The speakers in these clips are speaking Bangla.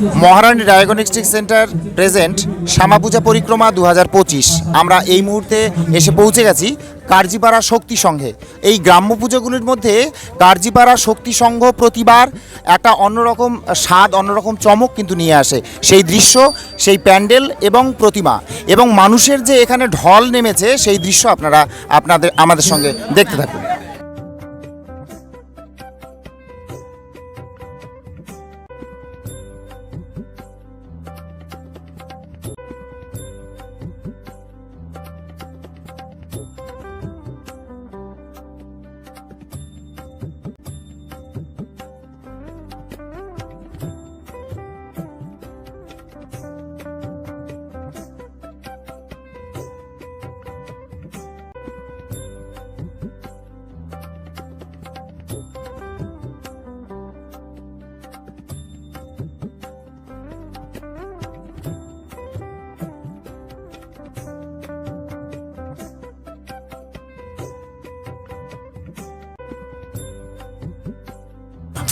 Maharani diagnostic centre present Shyamapuja পরিক্রমা দু হাজার পঁচিশ। আমরা এই মুহূর্তে এসে পৌঁছে গেছি কার্জিপাড়া শক্তি সংঘে। এই গ্রাম্য পুজোগুলির মধ্যে কার্জিপাড়া শক্তি সংঘ প্রতিবার একটা অন্যরকম স্বাদ, অন্যরকম চমক কিন্তু নিয়ে আসে। সেই দৃশ্য, সেই প্যান্ডেল এবং প্রতিমা। এবং মানুষের যে এখানে ঢল নেমেছে, সেই দৃশ্য আপনারা, আপনাদের, আমাদের সঙ্গে দেখতে থাকুন।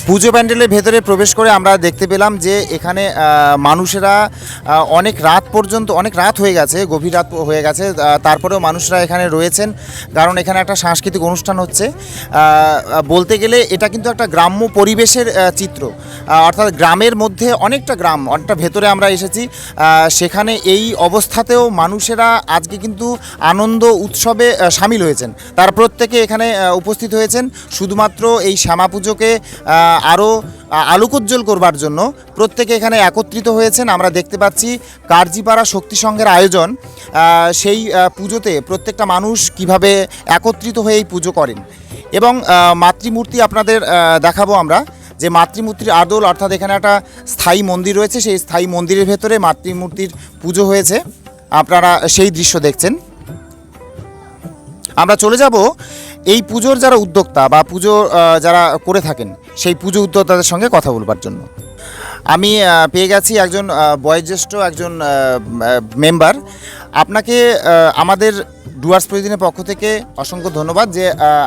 পুজো প্যান্ডেলের ভেতরে প্রবেশ করে আমরা দেখতে পেলাম যে এখানে মানুষেরা অনেক রাত পর্যন্ত, অনেক রাত হয়ে গেছে, গভীর রাত হয়ে গেছে তারপরেও মানুষরা এখানে রয়েছেন। কারণ এখানে একটা সাংস্কৃতিক অনুষ্ঠান হচ্ছে। বলতে গেলে এটা কিন্তু একটা গ্রাম্য পরিবেশের চিত্র। অর্থাৎ গ্রামের মধ্যে অনেকটা গ্রাম, অনেকটা ভেতরে আমরা এসেছি। সেখানে এই অবস্থাতেও মানুষেরা আজকে কিন্তু আনন্দ উৎসবে সামিল হয়েছেন। তার প্রত্যেকে এখানে উপস্থিত হয়েছেন। শুধুমাত্র এই শ্যামা পুজোকে আরও আলোকোজ্জ্বল করবার জন্য প্রত্যেকে এখানে একত্রিত হয়েছেন। আমরা দেখতে পাচ্ছি কার্জিপাড়া শক্তি সংঘের আয়োজন সেই পুজোতে প্রত্যেকটা মানুষ কীভাবে একত্রিত হয়ে এই পুজো করেন। এবং মাতৃমূর্তি আপনাদের দেখাবো আমরা, যে মাতৃমূর্তির আদল অর্থাৎ এখানে একটা স্থায়ী মন্দির রয়েছে, সেই স্থায়ী মন্দিরের ভেতরে মাতৃমূর্তির পুজো হয়েছে। আপনারা সেই দৃশ্য দেখছেন। আমরা চলে যাব এই পুজোর যারা উদ্যোক্তা বা পুজো যারা করে থাকেন, সেই পুজো উদ্যোক্তাদের সঙ্গে কথা বলবার জন্য। আমি পেয়ে গেছি একজন বয়োজ্যেষ্ঠ একজন মেম্বার। আপনাকে আমাদের ডুয়ার্স প্রতিদিনের পক্ষ থেকে অসংখ্য ধন্যবাদ যে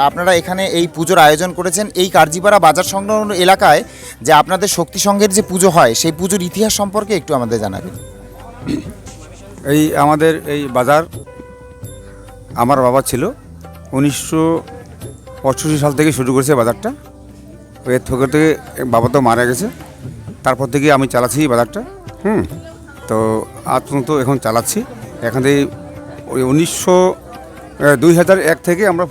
আপনারা এখানে এই পুজোর আয়োজন করেছেন। এই কার্জিপাড়া বাজার সংলগ্ন এলাকায় যে আপনাদের শক্তি সংঘের যে পুজো হয়, সেই পুজোর ইতিহাস সম্পর্কে একটু আমাদের জানাবেন। এই আমাদের এই বাজার, আমার বাবা ছিল। উনিশশো পঁচাশি সাল থেকে শুরু করেছে বাজারটা। এর থেকে থেকে বাবা তো মারা গেছে। তারপর থেকে আমি চালাচ্ছি বাজারটা। হুম। তো আজ পর্যন্ত এখন চালাচ্ছি। এখান থেকে ওই উনিশশো দুই হাজার এক থেকে আমরা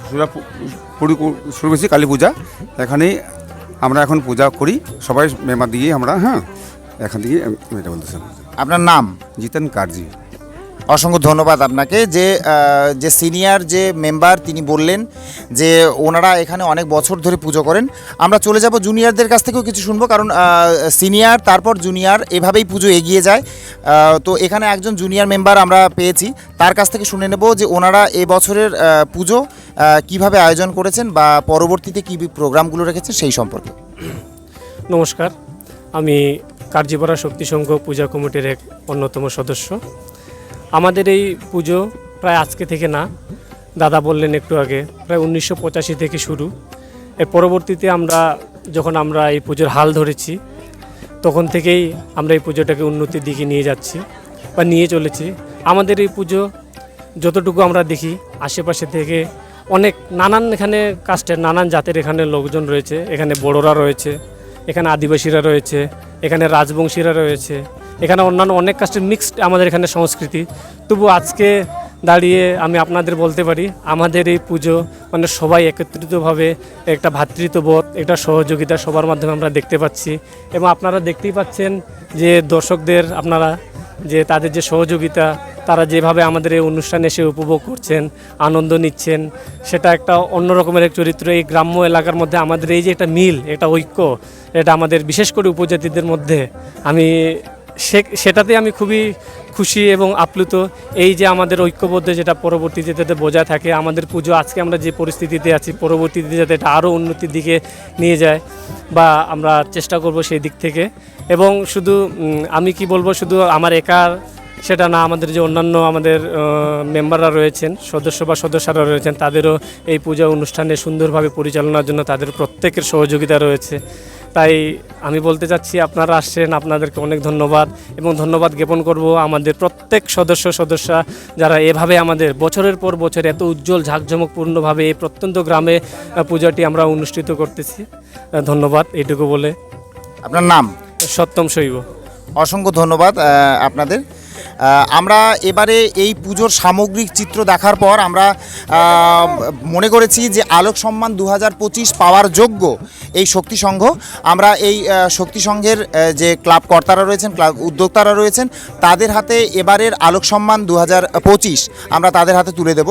শুরু করেছি কালী পূজা। এখানেই আমরা এখন পূজা করি। সবাই মেমা দিয়ে আমরা হ্যাঁ এখান থেকে এটা বলতেছিলাম আপনার নাম? জিতেন কার্জি। অসংখ্য ধন্যবাদ আপনাকে। যে যে সিনিয়র যে মেম্বার তিনি বললেন যে ওনারা এখানে অনেক বছর ধরে পুজো করেন। আমরা চলে যাব জুনিয়রদের কাছ থেকেও কিছু শুনব, কারণ সিনিয়র, তারপর জুনিয়র, এভাবেই পুজো এগিয়ে যায়। তো এখানে একজন জুনিয়র মেম্বার আমরা পেয়েছি। তার কাছ থেকে শুনে নেব যে ওনারা এ বছরের পুজো কীভাবে আয়োজন করেছেন বা পরবর্তীতে কী প্রোগ্রামগুলো রেখেছেন সেই সম্পর্কে। নমস্কার। আমি কার্যপাড়া শক্তি সংঘ পূজা কমিটির এক অন্যতম সদস্য। আমাদের এই পুজো প্রায় আজকে থেকে না। দাদা বললেন একটু আগে, প্রায় উনিশশো পঁচাশি থেকে শুরু। এর পরবর্তীতে আমরা যখন আমরা এই পুজোর হাল ধরেছি, তখন থেকেই আমরা এই পুজোটাকে উন্নতির দিকে নিয়ে যাচ্ছি বা নিয়ে চলেছি। আমাদের এই পুজো যতটুকু আমরা দেখি, আশেপাশে থেকে অনেক নানান এখানে কাস্টের নানান জাতের এখানে লোকজন রয়েছে। এখানে বড়রা রয়েছে, এখানে আদিবাসীরা রয়েছে, এখানে রাজবংশীরা রয়েছে। এখানে অন্যান্য অনেক কাস্টের মিক্সড আমাদের এখানে সংস্কৃতি। তবু আজকে দাঁড়িয়ে আমি আপনাদের বলতে পারি, আমাদের এই পুজো মানে সবাই একত্রিতভাবে একটা ভ্রাতৃত্ববোধ একটা সহযোগিতা সবার মাধ্যমে আমরা দেখতে পাচ্ছি। এবং আপনারা দেখতেই পাচ্ছেন যে দর্শকদের আপনারা যে তাদের যে সহযোগিতা, তারা যেভাবে আমাদের এই অনুষ্ঠানে এসে উপভোগ করছেন, আনন্দ নিচ্ছেন, সেটা একটা অন্য রকমের এক চরিত্র। এই গ্রাম্য এলাকার মধ্যে আমাদের এই যে একটা মিল একটা ঐক্য, এটা আমাদের বিশেষ করে উপজাতিদের মধ্যে আমি সেটাতে আমি খুবই খুশি এবং আপ্লুত। এই যে আমাদের ঐক্যবদ্ধ যেটা পরবর্তীতে যাতে বজায় থাকে, আমাদের পুজো আজকে আমরা যে পরিস্থিতিতে আছি, পরবর্তীতে যাতে এটা আরও উন্নতির দিকে নিয়ে যায় বা আমরা চেষ্টা করব সেই দিক থেকে। এবং শুধু আমি কি বলব, শুধু আমার একার সেটা না, আমাদের যে অন্যান্য আমাদের মেম্বাররা রয়েছেন, সদস্য বা সদস্যরা রয়েছেন, তাদেরও এই পূজা অনুষ্ঠানে সুন্দরভাবে পরিচালনার জন্য তাদের প্রত্যেকের সহযোগিতা রয়েছে। তাই আমি বলতে চাচ্ছি আপনারা আসছেন আপনাদেরকে অনেক ধন্যবাদ এবং ধন্যবাদ জ্ঞাপন করব আমাদের প্রত্যেক সদস্য সদস্যা যারা এভাবে আমাদের বছরের পর বছর এত উজ্জ্বল ঝাঁকঝমকপূর্ণভাবে এই প্রত্যন্ত গ্রামে পূজাটি আমরা অনুষ্ঠিত করতেছি। ধন্যবাদ এইটুকু বলে। আপনার নাম? সত্যম শৈব। অসংখ্য ধন্যবাদ আপনাদের। আমরা এবারে এই পুজোর সামগ্রিক চিত্র দেখার পর আমরা মনে করেছি যে আলোক সম্মান দু হাজার পঁচিশ পাওয়ার যোগ্য এই শক্তি সংঘ। আমরা এই শক্তি সংঘের যে ক্লাব কর্তারা রয়েছেন, ক্লাব উদ্যোক্তারা রয়েছেন, তাদের হাতে এবারের আলোক সম্মান দু হাজার পঁচিশ আমরা তাদের হাতে তুলে দেব।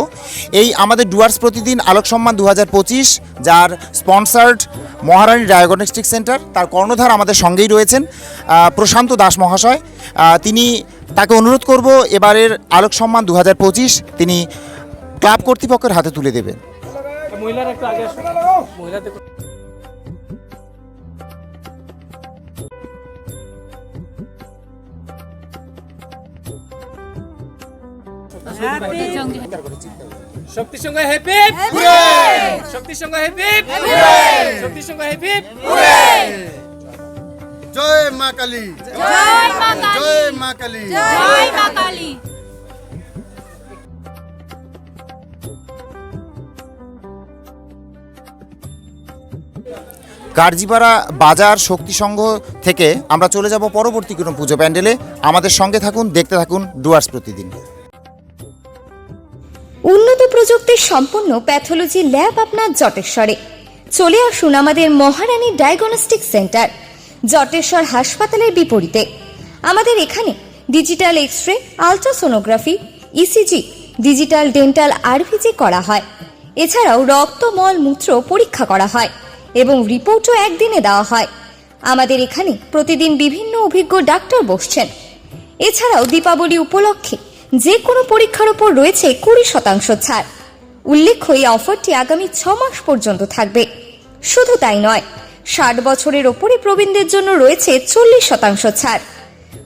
এই আমাদের ডুয়ার্স প্রতিদিন আলোক সম্মান দু হাজার পঁচিশ, যার স্পন্সার্ড মহারানী ডায়াগনস্টিক সেন্টার, তার কর্ণধার আমাদের সঙ্গেই রয়েছেন প্রশান্ত দাস মহাশয়। তিনি তাকে অনুরোধ করব এবারের আলোক সম্মান দু হাজার তিনি ক্লাব কর্তৃপক্ষের হাতে তুলে দেবেন। মহিলারা একটু আগে মহিলাদের শক্তির সঙ্গে হ্যাপি শক্তির সঙ্গে হ্যাপি শক্তির সঙ্গে হ্যাপি জয় মা কালী। জয় মা কালী। জয় মা কালী। জয় মা কালী। গার্জিপাড়া বাজার শক্তি সংঘ থেকে আমরা চলে যাব পরবর্তী কোনো পুজো প্যান্ডেলে। আমাদের সঙ্গে থাকুন দেখতে থাকুন ডুয়ার্স প্রতিদিন। উন্নত প্রযুক্তির সম্পন্ন প্যাথোলজি ল্যাব আপনার জটেশ্বরে। চলে আসুন আমাদের মহারানী ডায়াগনস্টিক সেন্টার। জটেশ্বর হাসপাতালের বিপরীতে। আমাদের এখানে digital X ray ultrasonography ECG digital dental RVG করা হয়। এছাড়াও রক্ত মল মূত্র পরীক্ষা করা হয় এবং রিপোর্টও একদিনে দেওয়া হয়। আমাদের এখানে প্রতিদিন বিভিন্ন অভিজ্ঞ ডাক্তার বসছেন। এছাড়াও দীপাবলি উপলক্ষে যে কোনো পরীক্ষার ওপর রয়েছে কুড়ি শতাংশ ছাড়। উল্লেখ্য, এই অফারটি আগামী ছ মাস পর্যন্ত থাকবে। শুধু তাই নয় ষাট বছরের ওপরে প্রবীণদের জন্য রয়েছে চল্লিশ শতাংশ ছাড়।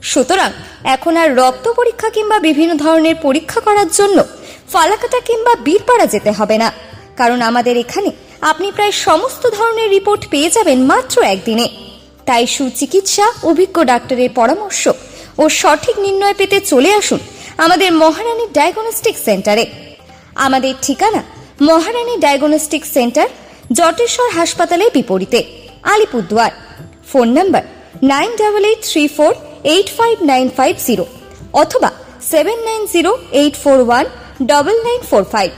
সুতরাং এখন আর রক্ত পরীক্ষা কিংবা বিভিন্ন ধরনের পরীক্ষা করার জন্য ফালাকাটা কিংবা বীরপাড়া যেতে হবে না। কারণ আমাদের এখানে আপনি প্রায় সমস্ত ধরনের রিপোর্ট পেয়ে যাবেন মাত্র একদিনে। তাই সুচিকিৎসা, অভিজ্ঞ ডাক্তারের পরামর্শ ও সঠিক নির্ণয় পেতে চলে আসুন আমাদের মহারানী ডায়াগনস্টিক সেন্টারে। আমাদের ঠিকানা মহারানী ডায়াগনস্টিক সেন্টার, জটেশ্বর হাসপাতালের বিপরীতে। Alipurduar. Phone number nine double eight three four eight five nine five zero অথবা seven nine zero eight four one double nine four five.